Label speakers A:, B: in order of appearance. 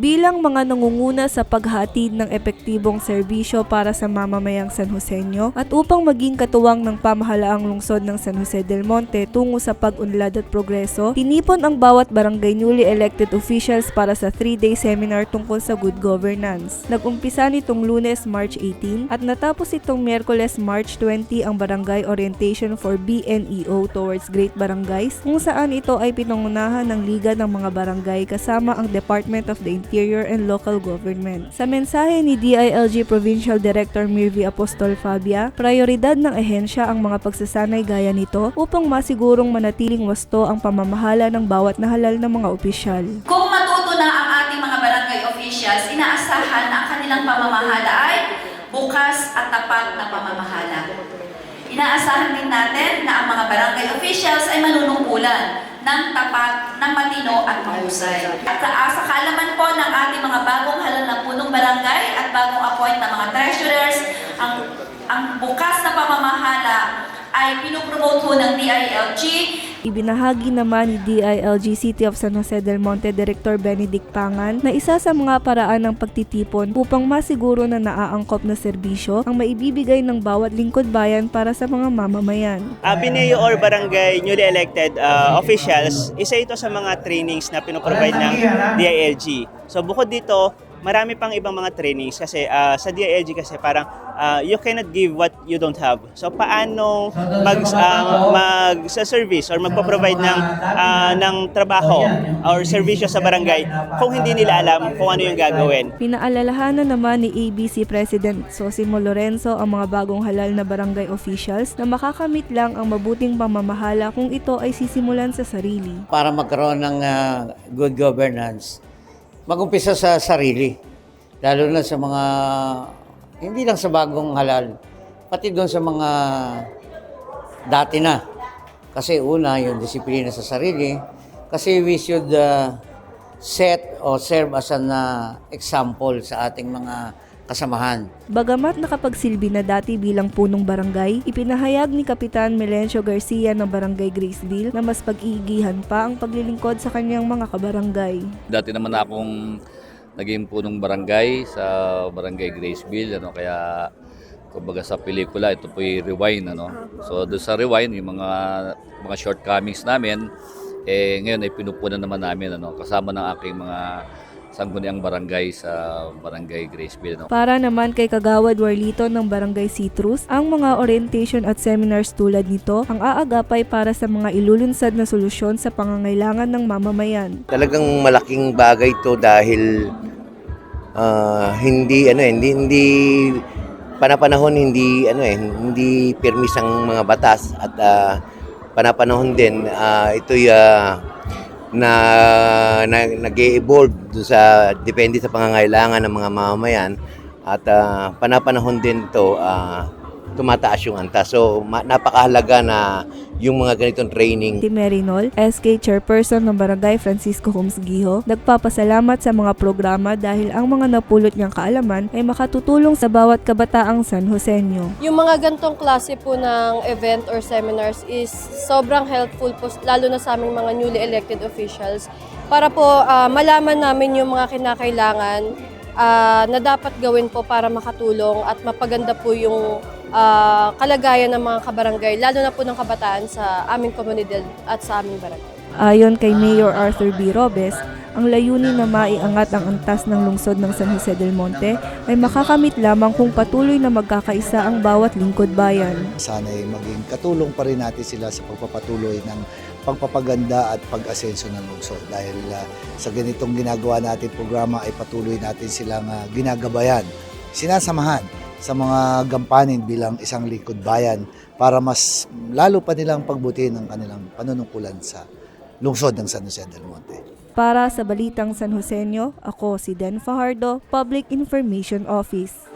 A: Bilang mga nangunguna sa paghatid ng epektibong serbisyo para sa mamamayang San Joseño at upang maging katuwang ng pamahalaang lungsod ng San Jose del Monte tungo sa pag-unlad at progreso, tinipon ang bawat barangay newly elected officials para sa 3-day seminar tungkol sa good governance. Nag-umpisa nitong lunes March 18 at natapos itong Miyerkules March 20 ang Barangay Orientation for BNEO towards Great Barangays kung saan ito ay pinangunahan ng Liga ng mga Barangay kasama ang Department of the Interior and Local Government. Sa mensahe ni DILG Provincial Director Mirvi Apostol Fabia, prioridad ng ehensya ang mga pagsasanay gaya nito upang masigurong manatiling wasto ang pamamahala ng bawat nahalal na mga opisyal.
B: Kung matuto na ang ating mga barangay officials, inaasahan na ang kanilang pamamahala ay bukas at tapat na pamamahala. Inaasahan din natin na ang mga barangay officials ay manunungkulan ng tapat, ng matino at mahusay. At sa, sa kaalaman po ng ating mga bagong halal na punong barangay at bagong appoint na mga treasurers, ang, ang bukas na pamamahala ay pinupromote ho ng DILG
A: Ibinahagi naman ni DILG City of San Jose del Monte Director Benedict Pangan na isa sa mga paraan ng pagtitipon upang masiguro na naaangkop na serbisyo ang maibibigay ng bawat lingkod bayan para sa mga mamamayan.
C: Uh, Bineo or barangay newly elected uh, officials, isa ito sa mga trainings na pinoprovide ng DILG. So bukod dito, marami pang ibang mga trainings kasi uh, sa DILG kasi parang uh, you cannot give what you don't have. So paano mag uh, mag sa service or magpo-provide ng uh, ng trabaho or serbisyo sa barangay kung hindi nila alam kung ano yung gagawin.
A: Pinaalalahanan naman ni ABC President Sosimo Lorenzo ang mga bagong halal na barangay officials na makakamit lang ang mabuting pamamahala kung ito ay sisimulan sa sarili.
D: para magkaroon ng ah, good governance, magumpisa sa sarili. Lalo na sa mga, hindi lang sa bagong halal, pati doon sa mga dati na. Kasi una, yung disiplina sa sarili. Kasi we should ah, set or serve as an ah, example sa ating mga kasamahan.
A: Bagamat nakapagsilbi na dati bilang punong barangay, ipinahayag ni Kapitan Melencio Garcia ng Barangay Graceville na mas pag-iigihan pa ang paglilingkod sa kanyang mga kabarangay.
E: Dati naman akong naging punong barangay sa Barangay Graceville ano kaya kumbaga sa pelikula ito po yung rewind ano. So doon sa rewind yung mga mga shortcomings namin eh ngayon ay pinupunan naman namin ano kasama ng aking mga sangguniang barangay sa Barangay Graceville ano.
A: Para naman kay Kagawad Warlito ng Barangay Citrus, ang mga orientation at seminars tulad nito ang aagapay para sa mga ilulunsad na solusyon sa pangangailangan ng mamamayan.
F: Talagang malaking bagay to dahil ah, hindi ano eh, hindi hindi panapanahon hindi ano eh, hindi permis ang mga batas at ah, panapanahon din ah, ito'y ah, na, na nag-evolve sa depende sa pangangailangan ng mga mamamayan. At ah, panapanahon din to ah, tumataas yung antas. So ma- napakahalaga na yung mga ganitong training
A: Si Merinol, SK Chairperson ng Barangay Francisco Holmes Giho, nagpapasalamat sa mga programa dahil ang mga napulot niyang kaalaman ay makatutulong sa bawat kabataang San Joseño.
G: Yung mga gantong klase po ng event or seminars is sobrang helpful po, lalo na sa aming mga newly elected officials, para po ah, malaman namin yung mga kinakailangan ah, na dapat gawin po para makatulong at mapaganda po yung ah, kalagayan ng mga kabarangay, lalo na po ng kabataan sa aming komunidad at sa aming barangay.
A: Ayon kay Mayor Arthur B. Robes, ang layunin na maiangat ang antas ng lungsod ng San Jose del Monte ay makakamit lamang kung patuloy na magkakaisa ang bawat lingkod bayan.
H: sana'y maging katulong pa rin natin sila sa pagpapatuloy ng pagpapaganda at pag-asenso ng lungsod. Dahil ah, sa ganitong ginagawa natin programa ay patuloy natin silang ah, ginagabayan, sinasamahan sa mga gampanin bilang isang lingkod bayan para mas lalo pa nilang pagbutihin ang kanilang panunungkulan sa lungsod ng San Jose del Monte.
A: Para sa Balitang San Joseño, ako si Den Fajardo, Public Information Office.